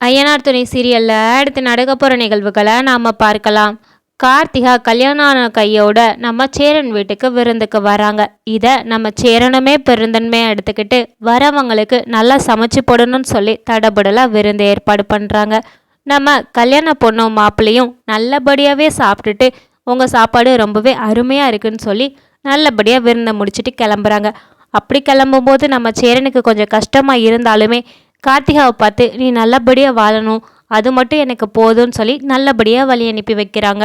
ஐயனார் துணை சீரியலில் அடுத்து நடக்க போகிற நிகழ்வுகளை நாம் பார்க்கலாம். கார்த்திகா கல்யாணம் ஆன கையோட நம்ம சேரன் வீட்டுக்கு விருந்துக்கு வராங்க. இதை நம்ம சேரனுமே பெருந்தன்மையாக எடுத்துக்கிட்டு வரவங்களுக்கு நல்லா சமைச்சு போடணும்னு சொல்லி தடபுடலாக விருந்து ஏற்பாடு பண்ணுறாங்க நம்ம கல்யாண பொண்ணும் மாப்பிள்ளையும் நல்லபடியாகவே சாப்பிட்டுட்டு உங்கள் சாப்பாடு ரொம்பவே அருமையாக இருக்குன்னு சொல்லி நல்லபடியாக விருந்தை முடிச்சுட்டு கிளம்புறாங்க. அப்படி கிளம்பும்போது நம்ம சேரனுக்கு கொஞ்சம் கஷ்டமாக இருந்தாலுமே கார்த்திகாவை பார்த்து நீ நல்லபடியாக வாழணும். அது மட்டும் எனக்கு போதும்னு சொல்லி நல்லபடியாக வழி அனுப்பி வைக்கிறாங்க.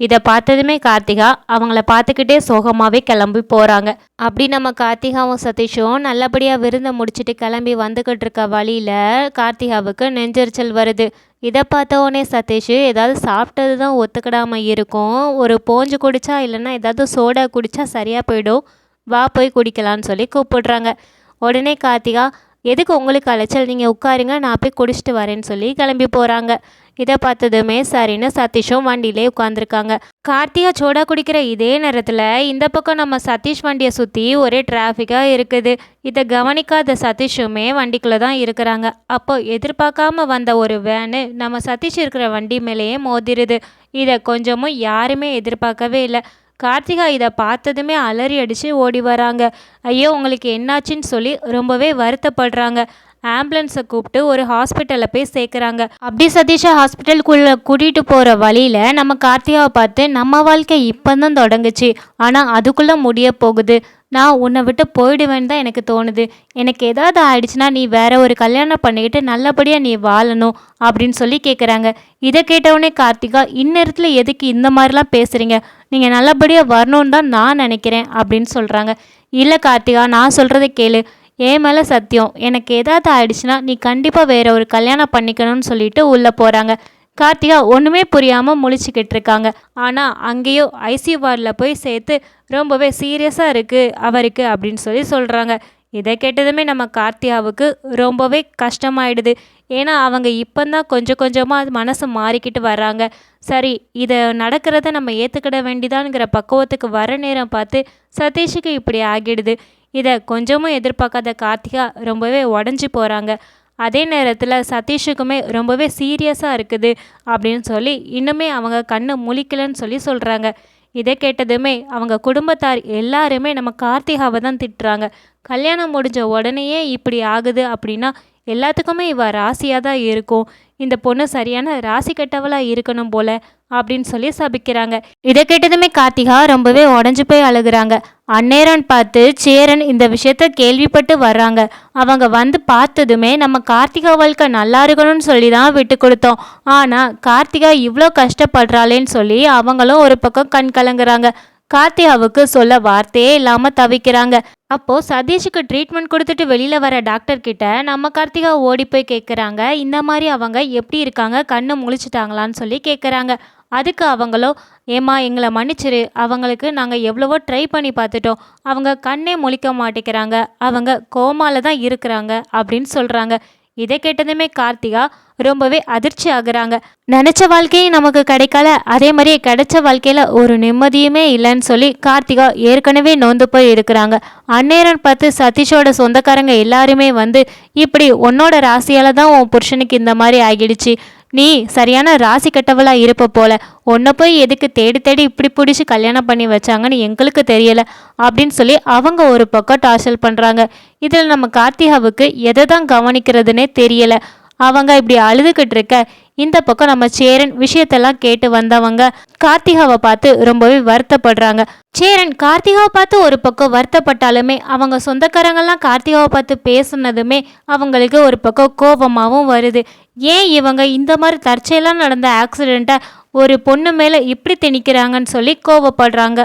இதை பார்த்ததுமே கார்த்திகா அவங்கள பார்த்துக்கிட்டே சோகமாகவே கிளம்பி போகிறாங்க அப்படி நம்ம கார்த்திகாவும் சதீஷும் நல்லபடியாக விருந்தை முடிச்சுட்டு கிளம்பி வந்துக்கிட்டு இருக்க வழியில் கார்த்திகாவுக்கு நெஞ்சரிச்சல் வருது. இதை பார்த்த உடனே சதீஷ் ஏதாவது சாப்பிட்டது தான் ஒத்துக்கிடாமல் இருக்கும். ஒரு போஞ்சு குடித்தா இல்லைன்னா ஏதாவது சோடா குடித்தா சரியாக போயிடும். வா போய் குடிக்கலான்னு சொல்லி கூப்பிடுறாங்க. உடனே கார்த்திகா எதுக்கு உங்களுக்கு அலைச்சல்? நீங்கள் உட்காருங்க நான் போய் குடிச்சிட்டு வரேன்னு சொல்லி கிளம்பி போகிறாங்க இதை பார்த்ததுமே சரின்னு சதீஷும் வண்டியிலே உட்காந்துருக்காங்க கார்த்திகா சோடா குடிக்கிற இதே நேரத்தில் இந்த பக்கம் நம்ம சதீஷ் வண்டியை சுற்றி ஒரே டிராஃபிக்காக இருக்குது. இதை கவனிக்காத சதீஷுமே வண்டிக்குள்ளே தான் இருக்கிறாங்க. அப்போ எதிர்பார்க்காம வந்த ஒரு வேனு நம்ம சதீஷ் இருக்கிற வண்டி மேலேயே மோதிருது. இதை கொஞ்சமும் யாருமே எதிர்பார்க்கவே இல்லை. கார்த்திகா இதை பார்த்ததுமே அலறி அடித்து ஓடி வராங்க. ஐயோ உங்களுக்கு என்னாச்சுன்னு சொல்லி ரொம்பவே வருத்தப்படுறாங்க. ஆம்புலன்ஸை கூப்பிட்டு ஒரு ஹாஸ்பிட்டலில் போய் சேர்க்குறாங்க. அப்படி சதீஷை ஹாஸ்பிட்டலுக்குள்ளே கூட்டிகிட்டு போகிற வழியில் நம்ம கார்த்திகாவை பார்த்து நம்ம வாழ்க்கை இப்போ தான் தொடங்குச்சு. ஆனால் அதுக்குள்ளே முடிய போகுது. நான் உன்னை விட்டு போயிடுவேன்னு தான் எனக்கு தோணுது. எனக்கு ஏதாவது ஆயிடுச்சுன்னா நீ வேற ஒரு கல்யாணம் பண்ணிக்கிட்டு நல்லபடியாக நீ வாழணும் அப்படின்னு சொல்லி கேட்குறாங்க இதை கேட்டவுடனே கார்த்திகா இந்நேரத்தில் எதுக்கு இந்த மாதிரிலாம் பேசுகிறீங்க நீங்கள் நல்லபடியாக வரணும்னு தான் நான் நினைக்கிறேன் அப்படின்னு சொல்கிறாங்க இல்லை கார்த்திகா நான் சொல்கிறத கேளு. ஏன் மேலே சத்தியம். எனக்கு ஏதாவது ஆயிடுச்சுன்னா நீ கண்டிப்பாக வேற ஒரு கல்யாணம் பண்ணிக்கணும்னு சொல்லிட்டு உள்ளே போகிறாங்க கார்த்திகா ஒன்றுமே புரியாமல் முழிச்சுக்கிட்டு இருக்காங்க. ஆனால் அங்கேயோ ஐசியூ வார்டில் போய் சேர்த்து ரொம்பவே சீரியஸாக இருக்குது அவருக்கு அப்படின்னு சொல்லி சொல்கிறாங்க இதை கேட்டதுமே நம்ம கார்த்தியாவுக்கு ரொம்பவே கஷ்டமாயிடுது. ஏன்னா அவங்க இப்போ தான் கொஞ்சம் கொஞ்சமாக மனசு மாறிக்கிட்டு வர்றாங்க. சரி இதை நடக்கிறத நம்ம ஏற்றுக்கிட வேண்டிதான்ங்கிற பக்குவத்துக்கு வர நேரம் பார்த்து சதீஷுக்கு இப்படி ஆகிடுது. இதை கொஞ்சமும் எதிர்பார்க்காத கார்த்திகா ரொம்பவே உடஞ்சி போகிறாங்க அதே நேரத்தில் சதீஷுக்குமே ரொம்பவே சீரியஸாக இருக்குது அப்படின்னு சொல்லி இன்னுமே அவங்க கண்ணு முழிக்கலன்னு சொல்லி சொல்கிறாங்க இதை கேட்டதுமே அவங்க குடும்பத்தார் எல்லாருமே நம்ம கார்த்திகாவை தான் திட்டுறாங்க. கல்யாணம் முடிஞ்ச உடனேயே இப்படி ஆகுது அப்படின்னா எல்லாத்துக்குமே இவ ராசியாக தான் இருக்கும். இந்த பொண்ணு சரியான ராசி கெட்டவளாக இருக்கணும் போல அப்படின்னு சொல்லி சபிக்கிறாங்க. இதை கேட்டதுமே கார்த்திகா ரொம்பவே உடஞ்சு போய் அழுகுறாங்க. அந்நேரன் பார்த்து சேரன் இந்த விஷயத்த கேள்விப்பட்டு வர்றாங்க. அவங்க வந்து பார்த்ததுமே நம்ம கார்த்திகா வாழ்க்கை நல்லா இருக்கணும்னு சொல்லி தான் விட்டு கொடுத்தோம். ஆனால் கார்த்திகா இவ்வளோ கஷ்டப்படுறாளேன்னு சொல்லி அவங்களும் ஒரு பக்கம் கண் கலங்குறாங்க. கார்த்திகாவுக்கு சொல்ல வார்த்தையே இல்லாமல் தவிக்கிறாங்க. அப்போது சதீஷுக்கு ட்ரீட்மெண்ட் கொடுத்துட்டு வெளியில் வர டாக்டர் கிட்ட நம்ம கார்த்திகா ஓடி போய் கேட்குறாங்க இந்த மாதிரி அவங்க எப்படி இருக்காங்க? கண்ணு முழிச்சிட்டாங்களான்னு சொல்லி கேட்குறாங்க அதுக்கு அவங்களோ ஏமா எங்களை மன்னிச்சிரு. அவங்களுக்கு நாங்கள் எவ்வளவோ ட்ரை பண்ணி பார்த்துட்டோம். அவங்க கண்ணே முழிக்க மாட்டேங்கிறாங்க. அவங்க கோமால தான் இருக்கிறாங்க. அப்படின்னு சொல்கிறாங்க இதை கேட்டதுமே கார்த்திகா ரொம்பவே அதிர்ச்சி ஆகுறாங்க. நினச்ச வாழ்க்கையும் நமக்கு கிடைக்கல. அதே மாதிரியே கிடைச்ச வாழ்க்கையில் ஒரு நிம்மதியுமே இல்லைன்னு சொல்லி கார்த்திகா ஏற்கனவே நொந்து போய் இருக்கிறாங்க. அந்நேரம் பார்த்து சதீஷோட சொந்தக்காரங்க எல்லாருமே வந்து இப்படி உன்னோட ராசியால் தான் உன் புருஷனுக்கு இந்த மாதிரி ஆகிடுச்சு. நீ சரியான ராசி கட்டவளா இருப்ப போல. உன்னை போய் எதுக்கு தேடி தேடி இப்படி பிடிச்சி கல்யாணம் பண்ணி வச்சாங்கன்னு எங்களுக்கு தெரியல அப்படின்னு சொல்லி அவங்க ஒரு பக்கம் டார்ச்சல் பண்ணுறாங்க இதில் நம்ம கார்த்திகாவுக்கு எதை தான் கவனிக்கிறதுனே தெரியல. அவங்க இப்படி அழுதுகிட்டு இருக்க இந்த பக்கம் நம்ம சேரன் விஷயத்தெல்லாம் கேட்டு வந்தவங்க கார்த்திகாவை பார்த்து ரொம்பவே வருத்தப்படுறாங்க. சேரன் கார்த்திகாவை பார்த்து ஒரு பக்கம் வருத்தப்பட்டாலுமே அவங்க சொந்தக்காரங்கள்லாம் கார்த்திகாவை பார்த்து பேசுனதுமே அவங்களுக்கு ஒரு பக்கம் கோபமாகவும் வருது. ஏன் இவங்க இந்த மாதிரி தற்செயலாக நடந்த ஆக்சிடெண்ட்டை ஒரு பொண்ணு மேலே இப்படி திணிக்கிறாங்கன்னு சொல்லி கோவப்படுறாங்க.